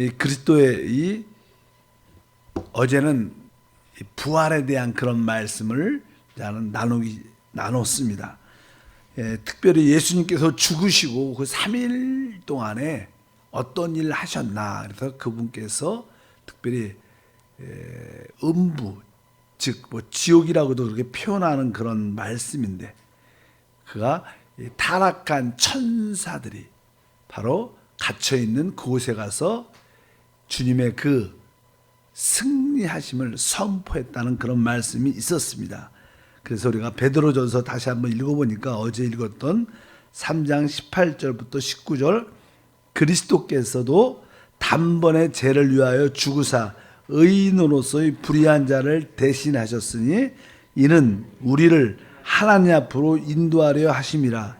이 그리스도의 이 어제는 이 부활에 대한 그런 말씀을 나는 나누기 나눴습니다. 예, 특별히 예수님께서 죽으시고 그 3일 동안에 어떤 일을 하셨나 그래서 그분께서 특별히 에, 음부 즉 뭐 지옥이라고도 그렇게 표현하는 그런 말씀인데 그가 이 타락한 천사들이 바로 갇혀 있는 그곳에 가서 주님의 그 승리하심을 선포했다는 그런 말씀이 있었습니다. 그래서 우리가 베드로전서 다시 한번 읽어보니까 어제 읽었던 3장 18절부터 19절 그리스도께서도 단번에 죄를 위하여 죽으사 의인으로서의 불의한 자를 대신하셨으니 이는 우리를 하나님 앞으로 인도하려 하심이라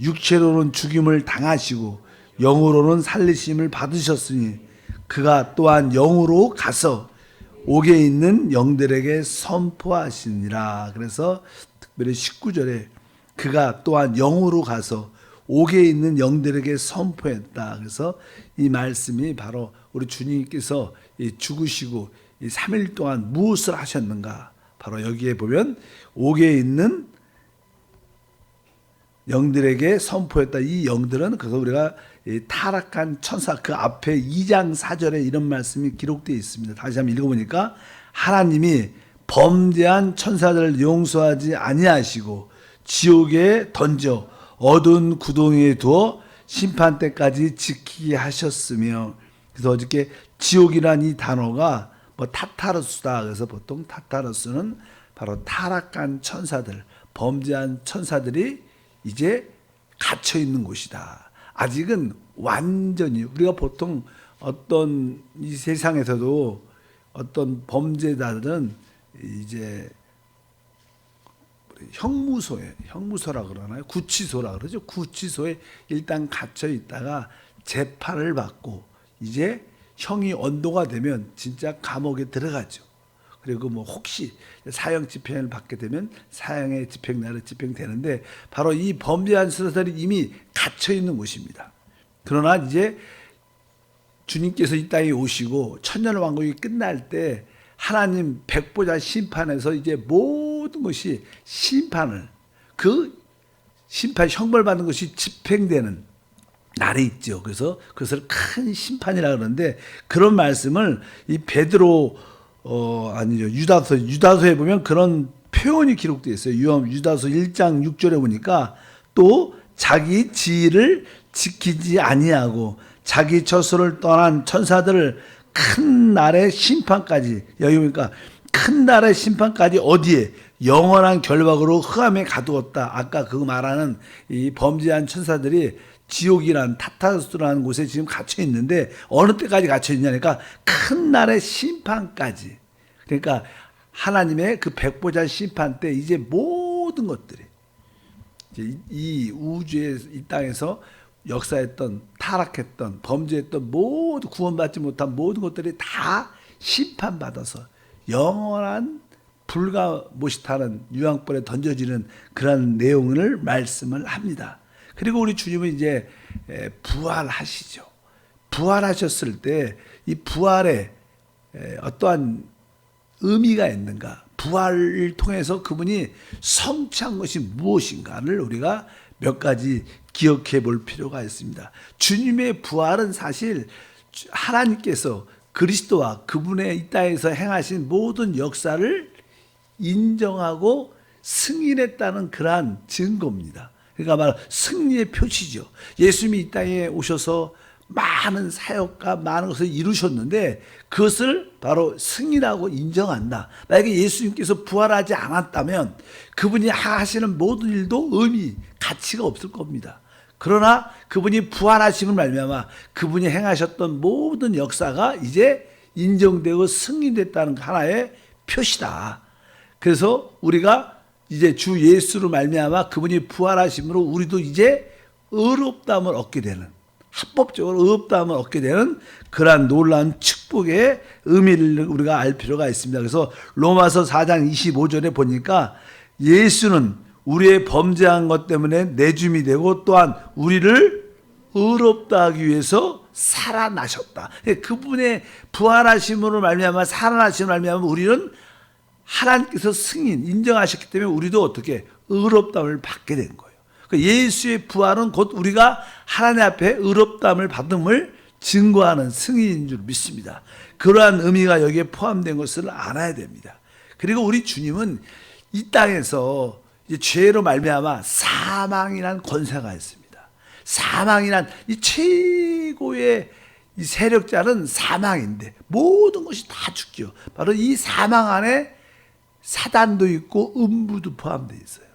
육체로는 죽임을 당하시고 영으로는 살리심을 받으셨으니 그가 또한 영으로 가서 옥에 있는 영들에게 선포하시니라. 그래서 특별히 19절에 그가 또한 영으로 가서 옥에 있는 영들에게 선포했다. 그래서 이 말씀이 바로 우리 주님께서 이 죽으시고 이 3일 동안 무엇을 하셨는가? 바로 여기에 보면 옥에 있는 영들에게 선포했다. 이 영들은 그래서 우리가 이 타락한 천사 그 앞에 2장 4절에 이런 말씀이 기록되어 있습니다. 다시 한번 읽어보니까 하나님이 범죄한 천사들을 용서하지 아니하시고 지옥에 던져 어두운 구덩이에 두어 심판 때까지 지키게 하셨으며 그래서 어저께 지옥이란 이 단어가 뭐 타타르스다 그래서 보통 타타르스는 바로 타락한 천사들 범죄한 천사들이 이제 갇혀 있는 곳이다. 아직은 완전히 우리가 보통 어떤 이 세상에서도 어떤 범죄자들은 이제 형무소에 형무소라 그러나요? 구치소라 그러죠. 구치소에 일단 갇혀 있다가 재판을 받고 이제 형이 언도가 되면 진짜 감옥에 들어가죠. 그리고 뭐 혹시 사형 집행을 받게 되면 사형의 집행날에 집행되는데 바로 이 범죄한 수사들이 이미 갇혀 있는 곳입니다. 그러나 이제 주님께서 이 땅에 오시고 천년 왕국이 끝날 때 하나님 백보자 심판에서 이제 모든 것이 심판을 그 심판 형벌 받는 것이 집행되는 날이 있죠. 그래서 그것을 큰 심판이라 그러는데 그런 말씀을 이 베드로 어 아니죠 유다서 유다서에 보면 그런 표현이 기록되어 있어요. 유 유다서 1장 6절에 보니까 또 자기 지위를 지키지 아니하고 자기 처소를 떠난 천사들을 큰 날의 심판까지 여기 보니까 큰 날의 심판까지 어디에 영원한 결박으로 흑암에 가두었다. 아까 그 말하는 이 범죄한 천사들이 지옥이란 타타스라는 곳에 지금 갇혀 있는데 어느 때까지 갇혀 있냐니까 큰 날의 심판까지. 그러니까 하나님의 그 백보자 심판 때 이제 모든 것들이 이 우주에 이 땅에서 역사했던 타락했던 범죄했던 모두 구원받지 못한 모든 것들이 다 심판받아서 영원한 불가 못이타는 유황불에 던져지는 그런 내용을 말씀을 합니다. 그리고 우리 주님은 이제 부활하시죠. 부활하셨을 때 이 부활에 어떠한 의미가 있는가? 부활을 통해서 그분이 성취한 것이 무엇인가를 우리가 몇 가지 기억해 볼 필요가 있습니다. 주님의 부활은 사실 하나님께서 그리스도와 그분의 이 땅에서 행하신 모든 역사를 인정하고 승인했다는 그러한 증거입니다. 그러니까 말 승리의 표시죠. 예수님이 이 땅에 오셔서 많은 사역과 많은 것을 이루셨는데 그것을 바로 승리라고 인정한다. 만약에 예수님께서 부활하지 않았다면 그분이 하시는 모든 일도 의미, 가치가 없을 겁니다. 그러나 그분이 부활하심을 말미암아 그분이 행하셨던 모든 역사가 이제 인정되고 승리됐다는 하나의 표시다. 그래서 우리가 이제 주 예수로 말미암아 그분이 부활하심으로 우리도 이제 의롭다함을 얻게 되는 합법적으로 의롭다함을 얻게 되는 그러한 놀라운 축복의 의미를 우리가 알 필요가 있습니다. 그래서 로마서 4장 25절에 보니까 예수는 우리의 범죄한 것 때문에 내줌이 되고 또한 우리를 의롭다 하기 위해서 살아나셨다. 예, 그분의 부활하심으로 말미암아 살아나심으로 말미암아 우리는 하나님께서 승인 인정하셨기 때문에 우리도 어떻게 의롭다함을 받게 된 거예요. 그 예수의 부활은 곧 우리가 하나님 앞에 의롭다함을 받음을 증거하는 승인인 줄 믿습니다. 그러한 의미가 여기에 포함된 것을 알아야 됩니다. 그리고 우리 주님은 이 땅에서 죄로 말미암아 사망이란 권세가 있습니다. 사망이란 이 최고의 이 세력자는 사망인데 모든 것이 다 죽죠. 바로 이 사망 안에 사단도 있고 음부도 포함되어 있어요.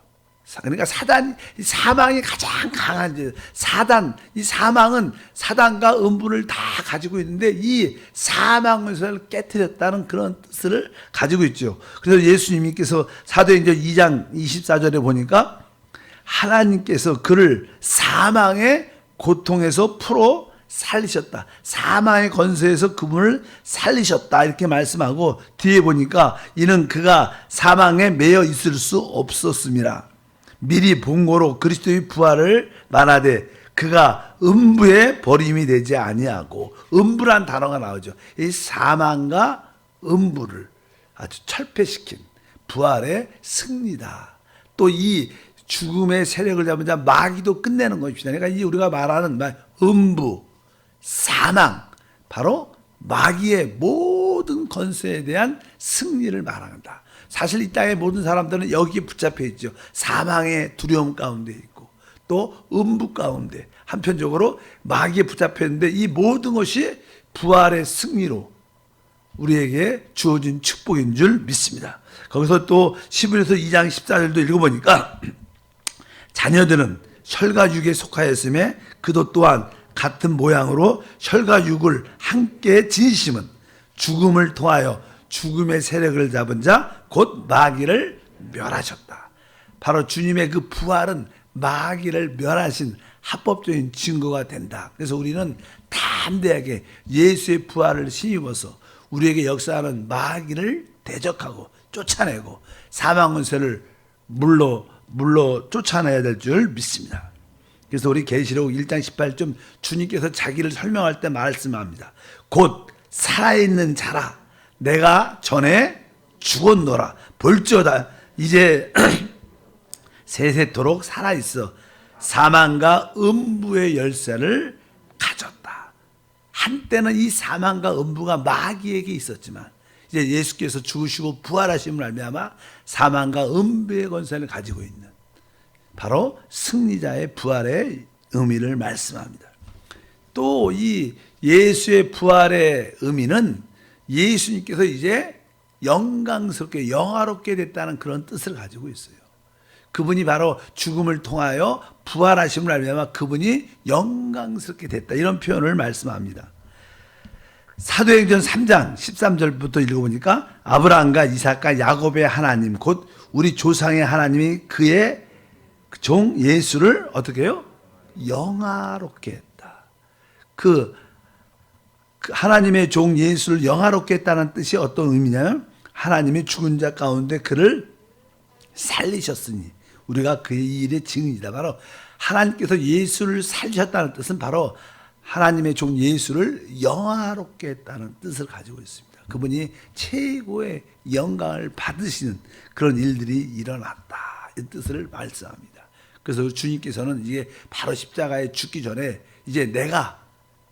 사- 그러니까 사단 이 사망이 가장 강한 죄. 사단 이 사망은 사단과 음부를 다 가지고 있는데 이 사망을 깨뜨렸다는 그런 뜻을 가지고 있죠. 그래서 예수님께서 사도행전 2장 24절에 보니까 하나님께서 그를 사망의 고통에서 풀어 살리셨다. 사망의 건세에서 그분을 살리셨다. 이렇게 말씀하고 뒤에 보니까 이는 그가 사망에 매여 있을 수 없었습니다. 미리 본고로 그리스도의 부활을 말하되 그가 음부에 버림이 되지 아니하고 음부란 단어가 나오죠. 이 사망과 음부를 아주 철폐시킨 부활의 승리다. 또 이 죽음의 세력을 잡은 자 마귀도 끝내는 것입니다. 그러니까 이 우리가 말하는 마- 음부, 사망, 바로 마귀의 모든 건세에 대한 승리를 말한다. 사실 이 땅의 모든 사람들은 여기에 붙잡혀 있죠. 사망의 두려움 가운데 있고 또 음부 가운데 한편적으로 마귀에 붙잡혀 있는데 이 모든 것이 부활의 승리로 우리에게 주어진 축복인 줄 믿습니다. 거기서 또 시브에서 2장 14절도 읽어보니까 자녀들은 혈가육에 속하였음에 그도 또한 같은 모양으로 혈가육을 함께 지니심은 죽음을 통하여 죽음의 세력을 잡은 자 곧 마귀를 멸하셨다. 바로 주님의 그 부활은 마귀를 멸하신 합법적인 증거가 된다. 그래서 우리는 담대하게 예수의 부활을 힘입어서 우리에게 역사하는 마귀를 대적하고 쫓아내고 사망 권세를 물로 물로 쫓아내야 될 줄 믿습니다. 그래서 우리 계시록 1장 18점 주님께서 자기를 설명할 때 말씀합니다. 곧 살아있는 자라 내가 전에 죽었노라 볼지어다 이제 세세토록 살아있어 사망과 음부의 열쇠를 가졌다. 한때는 이 사망과 음부가 마귀에게 있었지만 이제 예수께서 죽으시고 부활하심을 알미암아 사망과 음부의 권세를 가지고 있는 바로 승리자의 부활의 의미를 말씀합니다. 또 이 예수의 부활의 의미는 예수님께서 이제 영광스럽게 영화롭게 됐다는 그런 뜻을 가지고 있어요. 그분이 바로 죽음을 통하여 부활하심을 알면 그분이 영광스럽게 됐다. 이런 표현을 말씀합니다. 사도행전 3장 13절부터 읽어보니까 아브라함과 이삭과 야곱의 하나님 곧 우리 조상의 하나님이 그의 종 예수를 어떻게 해요? 영화롭게 했다. 그, 그 하나님의 종 예수를 영화롭게 했다는 뜻이 어떤 의미냐면 하나님이 죽은 자 가운데 그를 살리셨으니 우리가 그의 일의 증인이다. 바로 하나님께서 예수를 살리셨다는 뜻은 바로 하나님의 종 예수를 영화롭게 했다는 뜻을 가지고 있습니다. 그분이 최고의 영광을 받으시는 그런 일들이 일어났다. 이 뜻을 말씀합니다. 그래서 주님께서는 이게 바로 십자가에 죽기 전에 이제 내가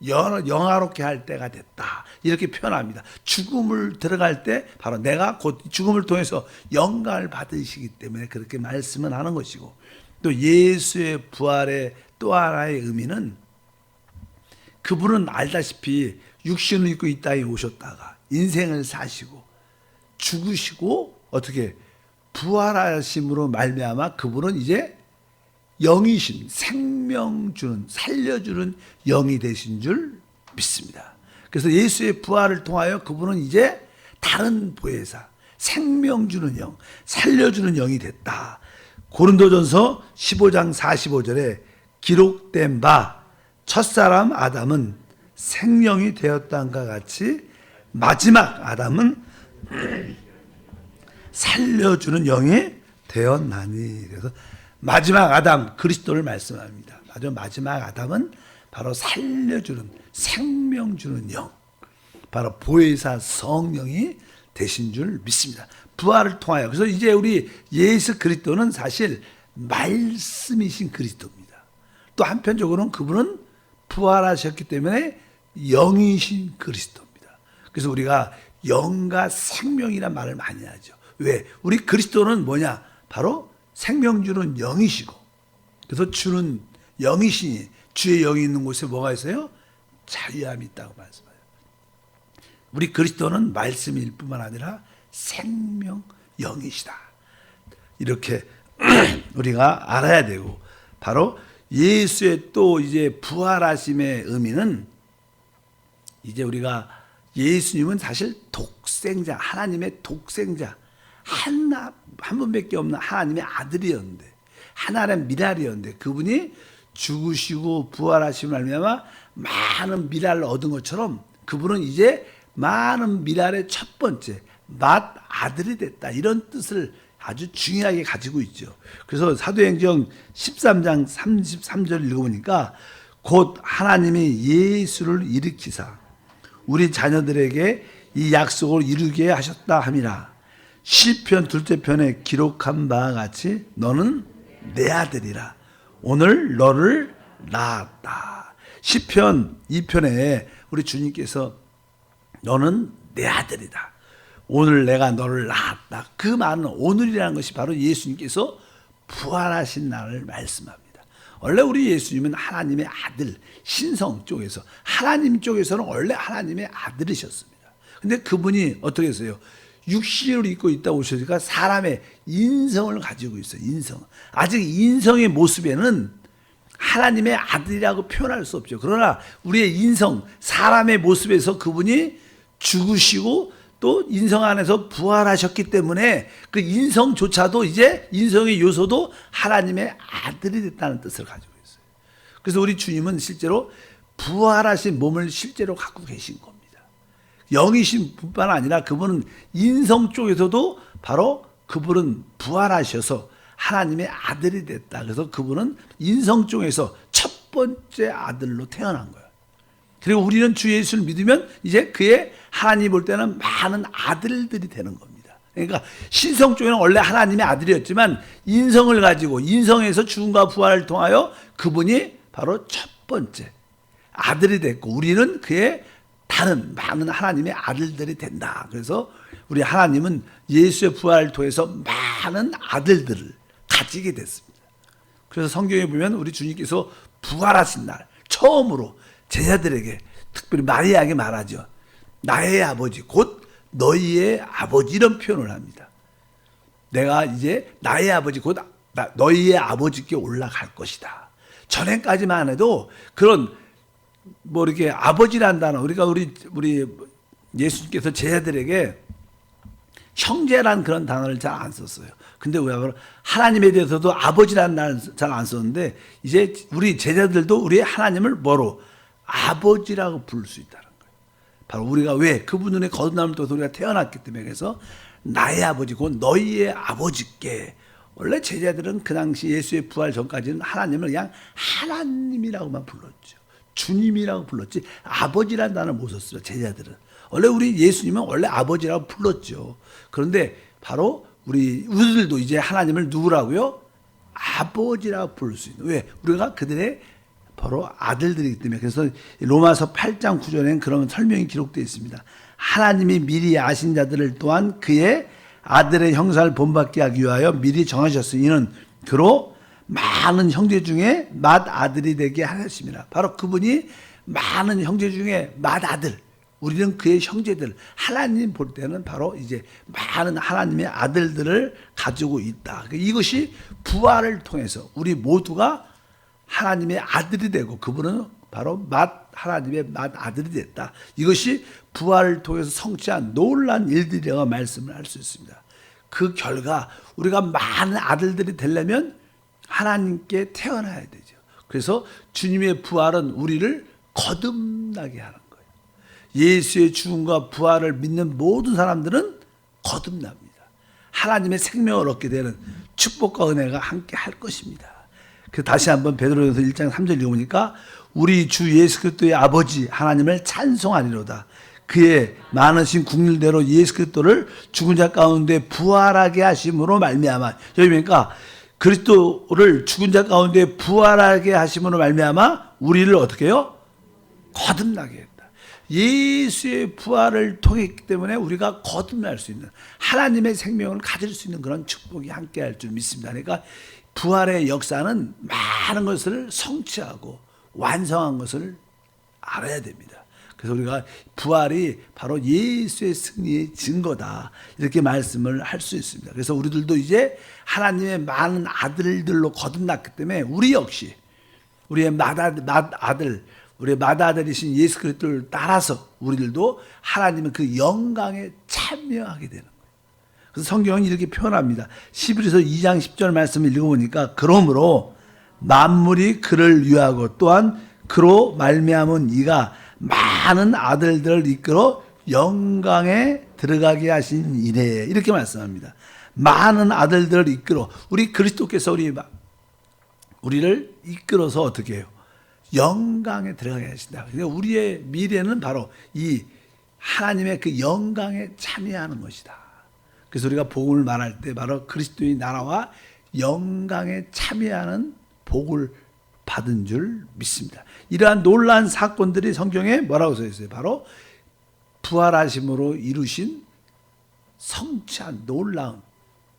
영- 영화롭게 할 때가 됐다. 이렇게 표현합니다. 죽음을 들어갈 때 바로 내가 곧 죽음을 통해서 영광을 받으시기 때문에 그렇게 말씀을 하는 것이고 또 예수의 부활의 또 하나의 의미는 그분은 알다시피 육신을 입고 이 땅에 오셨다가 인생을 사시고 죽으시고 어떻게 부활하심으로 말미암아 그분은 이제 영이신 생명 주는 살려주는 영이 되신 줄 믿습니다. 그래서 예수의 부활을 통하여 그분은 이제 다른 보혜사 생명 주는 영, 살려주는 영이 됐다. 고린도전서 15장 45절에 기록된 바 첫사람 아담은 생명이 되었다과 같이 마지막 아담은 살려주는 영이 되었나니 그래서 마지막 아담 그리스도를 말씀합니다. 마지막 마지막 아담은 바로 살려주는 생명 주는 영. 바로 보혜사 성령이 되신 줄 믿습니다. 부활을 통하여. 그래서 이제 우리 예수 그리스도는 사실 말씀이신 그리스도입니다. 또 한편적으로는 그분은 부활하셨기 때문에 영이신 그리스도입니다. 그래서 우리가 영과 생명이란 말을 많이 하죠. 왜? 우리 그리스도는 뭐냐? 바로 생명 주는 영이시고 그래서 주는 영이시니 주의 영이 있는 곳에 뭐가 있어요? 자유함이 있다고 말씀해요. 우리 그리스도는 말씀일 뿐만 아니라 생명 영이시다. 이렇게 우리가 알아야 되고 바로 예수의 또 이제 부활하심의 의미는 이제 우리가 예수님은 사실 독생자 하나님의 독생자 하나 한 분밖에 없는 하나님의 아들이었는데 하나의 미랄이었는데 그분이 죽으시고 부활하심을 말미암아 많은 미랄을 얻은 것처럼 그분은 이제 많은 미랄의 첫 번째 맏 아들이 됐다 이런 뜻을 아주 중요하게 가지고 있죠. 그래서 사도행전 13장 33절 읽어보니까 곧 하나님이 예수를 일으키사 우리 자녀들에게 이 약속을 이루게 하셨다 함이라. 시편 둘째 편에 기록한 바와 같이 너는 내 아들이라. 오늘 너를 낳았다. 시편 2편에 우리 주님께서 너는 내 아들이다. 오늘 내가 너를 낳았다. 그 말은 오늘이라는 것이 바로 예수님께서 부활하신 날을 말씀합니다. 원래 우리 예수님은 하나님의 아들, 신성 쪽에서, 하나님 쪽에서는 원래 하나님의 아들이셨습니다. 근데 그분이 어떻게 했어요? 육신을 입고 있다 오시니까 사람의 인성을 가지고 있어요. 인성. 아직 인성의 모습에는 하나님의 아들이라고 표현할 수 없죠. 그러나 우리의 인성, 사람의 모습에서 그분이 죽으시고 또 인성 안에서 부활하셨기 때문에 그 인성조차도 이제 인성의 요소도 하나님의 아들이 됐다는 뜻을 가지고 있어요. 그래서 우리 주님은 실제로 부활하신 몸을 실제로 갖고 계신 겁니다. 영이신 뿐만 아니라 그분은 인성 쪽에서도 바로 그분은 부활하셔서 하나님의 아들이 됐다. 그래서 그분은 인성 쪽에서 첫 번째 아들로 태어난 거예요. 그리고 우리는 주 예수를 믿으면 이제 그의 하나님 볼 때는 많은 아들들이 되는 겁니다. 그러니까 신성 쪽에는 원래 하나님의 아들이었지만 인성을 가지고 인성에서 죽음과 부활을 통하여 그분이 바로 첫 번째 아들이 됐고 우리는 그의 다른 많은 하나님의 아들들이 된다. 그래서 우리 하나님은 예수의 부활을 통해서 많은 아들들을 가지게 됐습니다. 그래서 성경에 보면 우리 주님께서 부활하신 날 처음으로 제자들에게 특별히 마리아에게 말하죠. 나의 아버지 곧 너희의 아버지 이런 표현을 합니다. 내가 이제 나의 아버지 곧 너희의 아버지께 올라갈 것이다. 전에까지만 해도 그런 뭐 이렇게 아버지란 단어 우리가 우리 우리 예수님께서 제자들에게 형제란 그런 단어를 잘 안 썼어요. 근데 왜 하나님에 대해서도 아버지라는 단어를 잘 안 썼는데 이제 우리 제자들도 우리 하나님을 뭐로 아버지라고 부를 수 있다는 거예요. 바로 우리가 왜 그분 눈에 거듭남을 통해서 우리가 태어났기 때문에 그래서 나의 아버지 곧 너희의 아버지께 원래 제자들은 그 당시 예수의 부활 전까지는 하나님을 그냥 하나님이라고만 불렀죠. 주님이라고 불렀지 아버지라는 단어를 못 썼어요. 제자들은. 원래 우리 예수님은 원래 아버지라고 불렀죠. 그런데 바로 우리 우리들도 이제 하나님을 누구라고요? 아버지라고 부를 수 있는. 왜? 우리가 그들의 바로 아들들이기 때문에 그래서 로마서 8장 9절에는 그런 설명이 기록되어 있습니다. 하나님이 미리 아신 자들을 또한 그의 아들의 형상을 본받게 하기 위하여 미리 정하셨으니 이는 그로 많은 형제 중에 맏 아들이 되게 하셨습니다. 바로 그분이 많은 형제 중에 맏 아들 우리는 그의 형제들 하나님 볼 때는 바로 이제 많은 하나님의 아들들을 가지고 있다. 이것이 부활을 통해서 우리 모두가 하나님의 아들이 되고 그분은 바로 맏 하나님의 맏 아들이 됐다. 이것이 부활을 통해서 성취한 놀란 일들이라고 말씀을 할 수 있습니다. 그 결과 우리가 많은 아들들이 되려면 하나님께 태어나야 되죠. 그래서 주님의 부활은 우리를 거듭나게 하는 거예요. 예수의 죽음과 부활을 믿는 모든 사람들은 거듭납니다. 하나님의 생명을 얻게 되는 축복과 은혜가 함께 할 것입니다. 그 다시 한번 베드로전서 1장 3절 읽어보니까 우리 주 예수 그리스도의 아버지 하나님을 찬송하리로다. 그의 많으신 국률대로 예수 그리스도를 죽은 자 가운데 부활하게 하심으로 말미암아 여기 보니까 그 리스도를 죽은 자 가운데 부활하게 하심으로 말미암아 우리를 어떻게 해요? 거듭나게 했다. 예수의 부활을 통했기 때문에 우리가 거듭날 수 있는 하나님의 생명을 가질 수 있는 그런 축복이 함께 할 줄 믿습니다. 그러니까 부활의 역사는 많은 것을 성취하고 완성한 것을 알아야 됩니다. 그래서 우리가 부활이 바로 예수의 승리의 증거다. 이렇게 말씀을 할 수 있습니다. 그래서 우리들도 이제 하나님의 많은 아들들로 거듭났기 때문에 우리 역시 우리의 맏아들, 우리의 맏아들이신 예수 그리스도를 따라서 우리들도 하나님의 그 영광에 참여하게 되는 거예요. 그래서 성경은 이렇게 표현합니다. 11에서 2장 10절 말씀을 읽어보니까 그러므로 만물이 그를 위하고 또한 그로 말미암은 이가 많은 아들들을 이끌어 영광에 들어가게 하신 이래 이렇게 말씀합니다. 많은 아들들을 이끌어 우리 그리스도께서 우리 우리를 이끌어서 어떻게 해요? 영광에 들어가게 하신다. 그러니까 우리의 미래는 바로 이 하나님의 그 영광에 참여하는 것이다. 그래서 우리가 복음을 말할 때 바로 그리스도의 나라와 영광에 참여하는 복을 받은 줄 믿습니다. 이러한 놀라운 사건들이 성경에 뭐라고 써 있어요? 바로 부활하심으로 이루신 성취한 놀라운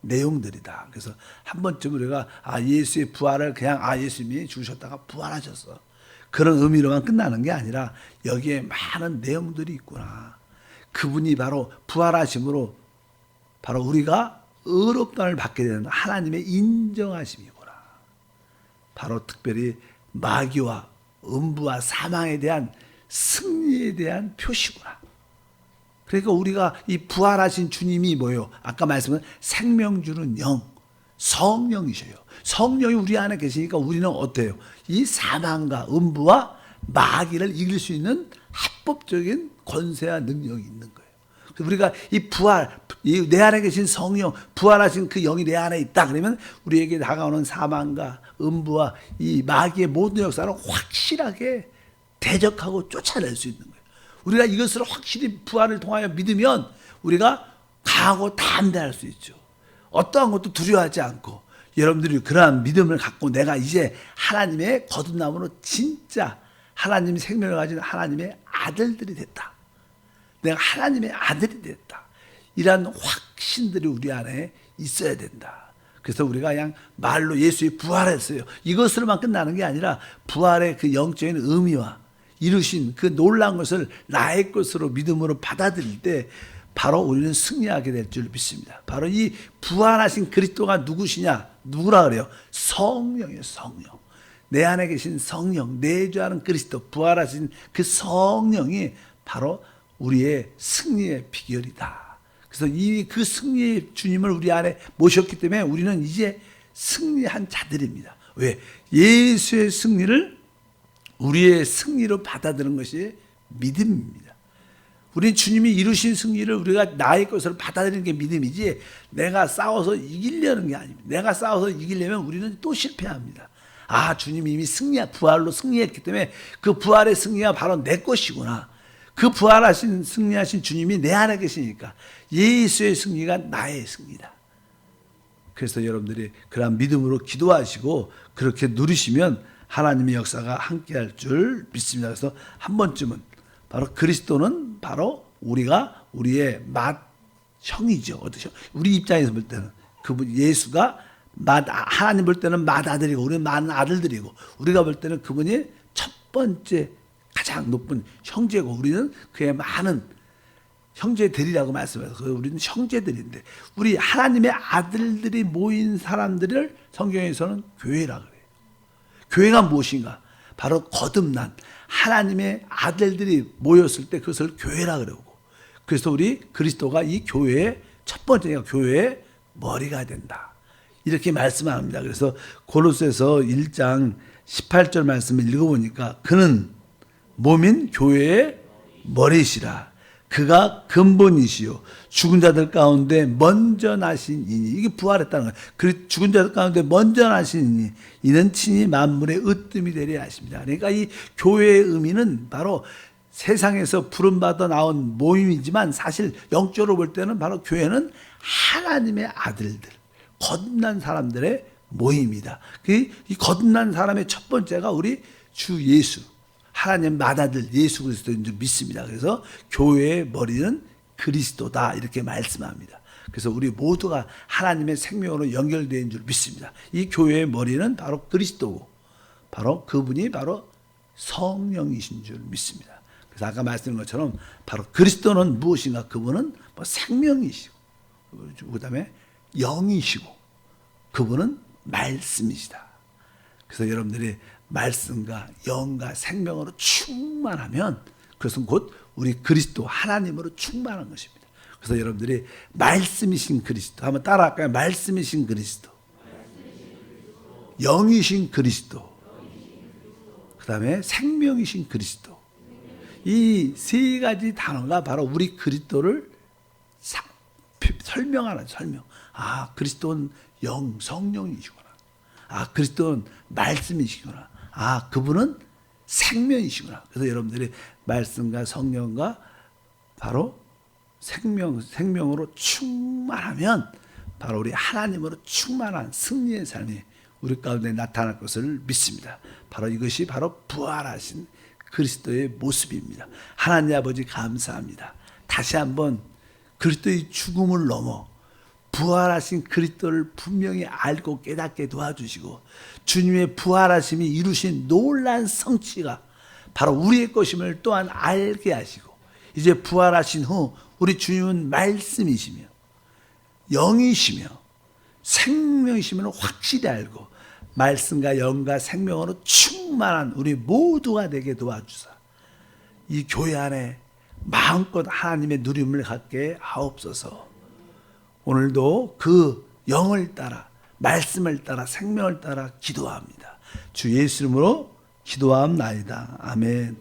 내용들이다. 그래서 한 번쯤 우리가 아 예수의 부활을 그냥 아 예수님이 죽으셨다가 부활하셨어. 그런 의미로만 끝나는 게 아니라 여기에 많은 내용들이 있구나. 그분이 바로 부활하심으로 바로 우리가 의롭다를 받게 되는 하나님의 인정하심이구나. 바로 특별히 마귀와 음부와 사망에 대한 승리에 대한 표시구나. 그러니까 우리가 이 부활하신 주님이 뭐예요? 아까 말씀은 생명 주는 영, 성령이셔요. 성령이 우리 안에 계시니까 우리는 어때요? 이 사망과 음부와 마귀를 이길 수 있는 합법적인 권세와 능력이 있는 거예요. 우리가 이 부활, 이 내 안에 계신 성령, 부활하신 그 영이 내 안에 있다 그러면 우리에게 다가오는 사망과 음부와 이 마귀의 모든 역사를 확실하게 대적하고 쫓아낼 수 있는 거예요. 우리가 이것을 확실히 부활을 통하여 믿으면 우리가 강하고 담대할 수 있죠. 어떠한 것도 두려워하지 않고 여러분들이 그러한 믿음을 갖고 내가 이제 하나님의 거듭남으로 진짜 하나님 생명을 가진 하나님의 아들들이 됐다. 내가 하나님의 아들이 됐다. 이러한 확신들이 우리 안에 있어야 된다. 그래서 우리가 그냥 말로 예수의 부활했어요. 이것으로만 끝나는 게 아니라 부활의 그 영적인 의미와 이루신 그 놀라운 것을 나의 것으로 믿음으로 받아들일 때 바로 우리는 승리하게 될 줄 믿습니다. 바로 이 부활하신 그리스도가 누구시냐? 누구라 그래요? 성령이에요, 성령. 내 안에 계신 성령, 내주하는 그리스도, 부활하신 그 성령이 바로 우리의 승리의 비결이다. 그래서 이 그 승리의 주님을 우리 안에 모셨기 때문에 우리는 이제 승리한 자들입니다. 왜? 예수의 승리를 우리의 승리로 받아들는 것이 믿음입니다. 우리 주님이 이루신 승리를 우리가 나의 것으로 받아들이는 게 믿음이지 내가 싸워서 이기려는 게 아닙니다. 내가 싸워서 이기려면 우리는 또 실패합니다. 아, 주님이 이미 승리, 부활로 승리했기 때문에 그 부활의 승리가 바로 내 것이구나. 그 부활하신, 승리하신 주님이 내 안에 계시니까 예수의 승리가 나의 승리다. 그래서 여러분들이 그런 믿음으로 기도하시고 그렇게 누리시면 하나님의 역사가 함께할 줄 믿습니다. 그래서 한 번쯤은 바로 그리스도는 바로 우리가 우리의 맏 형이죠. 어떠죠? 우리 입장에서 볼 때는 그분 예수가 맏 하나님 볼 때는 맏 아들이고 우리는 맏 아들들이고 우리가 볼 때는 그분이 첫 번째 가장 높은 형제고 우리는 그의 많은 형제들이라고 말씀해서 우리는 형제들인데 우리 하나님의 아들들이 모인 사람들을 성경에서는 교회라 그래요. 교회가 무엇인가? 바로 거듭난 하나님의 아들들이 모였을 때 그것을 교회라 그러고 그래서 우리 그리스도가 이 교회의 첫 번째가 교회의 머리가 된다. 이렇게 말씀합니다. 그래서 고로스에서 1장 18절 말씀을 읽어보니까 그는 몸인 교회의 머리시라. 그가 근본이시요 죽은 자들 가운데 먼저 나신 이니 이게 부활했다는 거예요. 그 죽은 자들 가운데 먼저 나신 이니 이는 친히 만물의 으뜸이 되려 하십니다. 그러니까 이 교회의 의미는 바로 세상에서 부름받아 나온 모임이지만 사실 영적으로 볼 때는 바로 교회는 하나님의 아들들, 거듭난 사람들의 모임이다. 그 이 거듭난 사람의 첫 번째가 우리 주 예수, 하나님 맏아들 예수 그리스도인 줄 믿습니다. 그래서 교회의 머리는 그리스도다 이렇게 말씀합니다. 그래서 우리 모두가 하나님의 생명으로 연결된 줄 믿습니다. 이 교회의 머리는 바로 그리스도고 바로 그분이 바로 성령이신 줄 믿습니다. 그래서 아까 말씀드린 것처럼 바로 그리스도는 무엇인가? 그분은 뭐 생명이시고 그다음에 영이시고 그분은 말씀이시다. 그래서 여러분들이 말씀과 영과 생명으로 충만하면 그것은 곧 우리 그리스도 하나님으로 충만한 것입니다. 그래서 여러분들이 말씀이신 그리스도 한번 따라할까요? 말씀이신 그리스도, 영이신 그리스도, 그 다음에 생명이신 그리스도. 이 세 가지 단어가 바로 우리 그리스도를 사- 설명하는 설명. 아, 그리스도는 영, 성령이시구나. 아, 그리스도는 말씀이시구나. 아, 그분은 생명이시구나. 그래서 여러분들이 말씀과 성령과 바로 생명, 생명으로 충만하면 바로 우리 하나님으로 충만한 승리의 삶이 우리 가운데 나타날 것을 믿습니다. 바로 이것이 바로 부활하신 그리스도의 모습입니다. 하나님 아버지 감사합니다. 다시 한번 그리스도의 죽음을 넘어 부활하신 그리스도를 분명히 알고 깨닫게 도와주시고 주님의 부활하심이 이루신 놀란 성취가 바로 우리의 것임을 또한 알게 하시고 이제 부활하신 후 우리 주님은 말씀이시며 영이시며 생명이시면 확실히 알고 말씀과 영과 생명으로 충만한 우리 모두가 되게 도와주사 이 교회 안에 마음껏 하나님의 누림을 갖게 하옵소서. 오늘도 그 영을 따라 말씀을 따라 생명을 따라 기도합니다. 주 예수 이름으로 기도함나이다. 아멘.